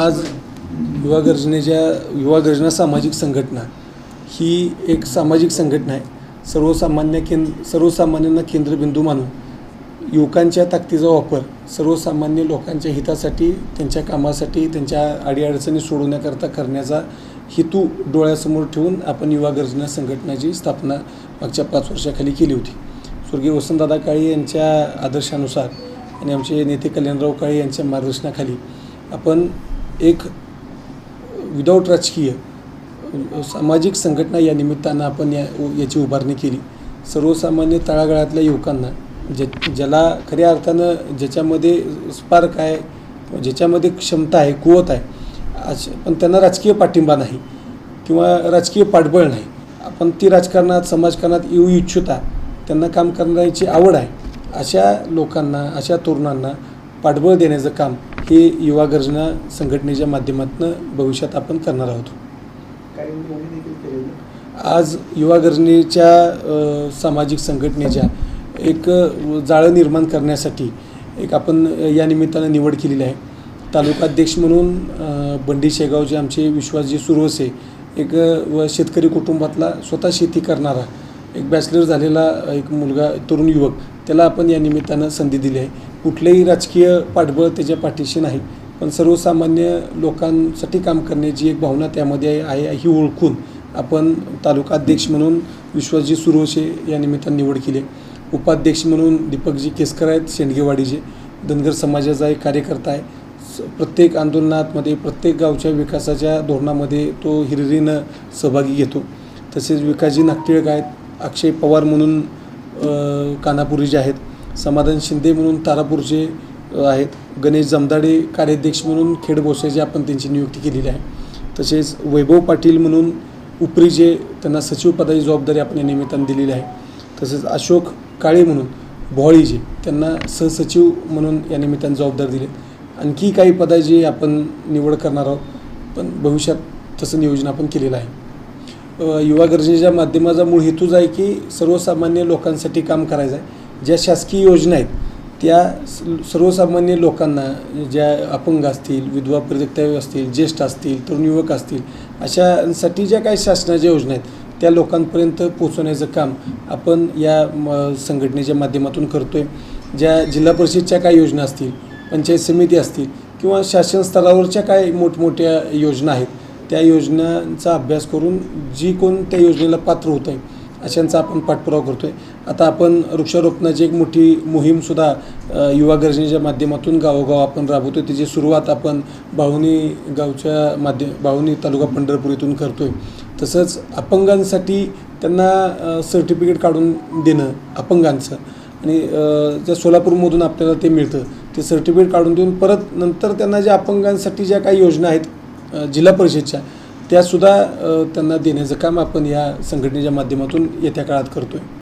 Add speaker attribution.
Speaker 1: आज युवा गर्जनेच्या युवा गर्जना सामाजिक संघटना ही एक सामाजिक संघटना आहे. सर्वसामान्य केंद सर्वसामान्यांना केंद्रबिंदू मानून युवकांच्या ताकदीचा वापर सर्वसामान्य लोकांच्या हितासाठी त्यांच्या कामासाठी त्यांच्या अडीअडचणी सोडवण्याकरता करण्याचा हेतू डोळ्यासमोर ठेवून आपण युवा गर्जना संघटनाची स्थापना मागच्या पाच वर्षाखाली केली होती. स्वर्गीय वसंतदादा काळे यांच्या आदर्शानुसार आणि आमचे नेते कल्याणराव काळे यांच्या मार्गदर्शनाखाली आपण एक विदाऊट राजकीय सामाजिक संघटना या निमित्तानं आपण या याची उभारणी केली. सर्वसामान्य तळागाळातल्या युवकांना जे ज्याला खऱ्या अर्थानं ज्याच्यामध्ये स्पार्क आहे ज्याच्यामध्ये क्षमता आहे कुवत आहे अश पण त्यांना राजकीय पाठिंबा नाही किंवा राजकीय पाठबळ नाही. आपण ती राजकारणात समाजकारणात येऊ इच्छिता त्यांना काम करण्याची आवड आहे. अशा लोकांना अशा तरुणांना पाठबळ देण्याचं काम ते युवा गर्जना संघटनेच्या माध्यमातून भविष्यात आपण करणार आहोत. आज युवा गर्जनेच्या सामाजिक संघटनेच्या एक जाळं निर्माण करण्यासाठी एक आपण या निमित्तानं निवड केलेली आहे. तालुकाध्यक्ष म्हणून बंडी शेगावचे आमचे विश्वासजी सुरवसे एक व शेतकरी कुटुंबातला स्वतः शेती करणारा एक बॅचलर झालेला एक मुलगा तरुण युवक त्याला आपण या निमित्तानं संधी दिली आहे. कुठलेही राजकीय पाठबळ त्याच्या पाठीशी नाही. पण सर्वसामान्य लोकांसाठी काम करण्याची एक भावना त्यामध्ये आहे ही ओळखून आपण तालुका अध्यक्ष म्हणून विश्वासजी सुरवशे या निमित्तानं निवड केली. आहे. उपाध्यक्ष म्हणून दीपकजी केसकर आहेत शेंडगेवाडीचे. धनगर समाजाचा एक कार्यकर्ता आहे. स- प्रत्येक आंदोलनामध्ये प्रत्येक गावच्या विकासाच्या धोरणामध्ये तो हिरिरीनं सहभागी घेतो. तसेच विकासजी नागटिळक आहेत अक्षय पवार म्हणून कानापुरी जे आहेत. समाधान शिंदे म्हणून तारापूरचे आहेत. गणेश जमदाडे कार्याध्यक्ष म्हणून खेड बोसायचे आपण त्यांची नियुक्ती केलेली आहे. तसेच वैभव पाटील म्हणून उपरीचे त्यांना सचिव पदाची जबाबदारी आपण या निमित्तानं दिलेली आहे. तसेच अशोक काळे म्हणून भोवाळीचे त्यांना सहसचिव म्हणून या निमित्तानं जबाबदारी दिली आणखी काही पदाची आपण निवड करणार आहोत पण भविष्यात तसं नियोजन आपण केलेलं आहे. युवा गरजेच्या माध्यमाचा मूळ हेतूच आहे की सर्वसामान्य लोकांसाठी काम करायचं आहे. ज्या शासकीय योजना आहेत त्या सर्वसामान्य लोकांना ज्या अपंग असतील विधवा प्रदत्तव्य असतील ज्येष्ठ असतील तरुण युवक असतील अशासाठी ज्या काही शासनाच्या योजना आहेत त्या लोकांपर्यंत पोचवण्याचं काम आपण या म संघटनेच्या माध्यमातून करतो आहे ज्या जिल्हा परिषदच्या काही योजना असतील पंचायत समिती असतील किंवा शासन स्तरावरच्या काय मोठमोठ्या योजना आहेत त्या योजनांचा अभ्यास करून जी कोण त्या योजनेला पात्र होत आहे अशांचा आपण पाठपुरावा करतो आहे आता आपण वृक्षारोपणाची एक मोठी मोहीमसुद्धा युवा गर्जनेच्या माध्यमातून गावोगाव आपण राबवतो त्याची सुरुवात आपण बाहुनी गावच्या माध्य बाहुनी तालुका पंढरपूर इथून करतो आहे तसंच अपंगांसाठी त्यांना सर्टिफिकेट काढून देणं अपंगांचं. आणि ज्या सोलापूरमधून आपल्याला ते मिळतं ते सर्टिफिकेट काढून देऊन परत नंतर त्यांना ज्या अपंगांसाठी ज्या काही योजना आहेत जिल्हा परिषदच्या त्यासुद्धा त्यांना देण्याचं काम आपण या संघटनेच्या माध्यमातून येत्या काळात करतो आहे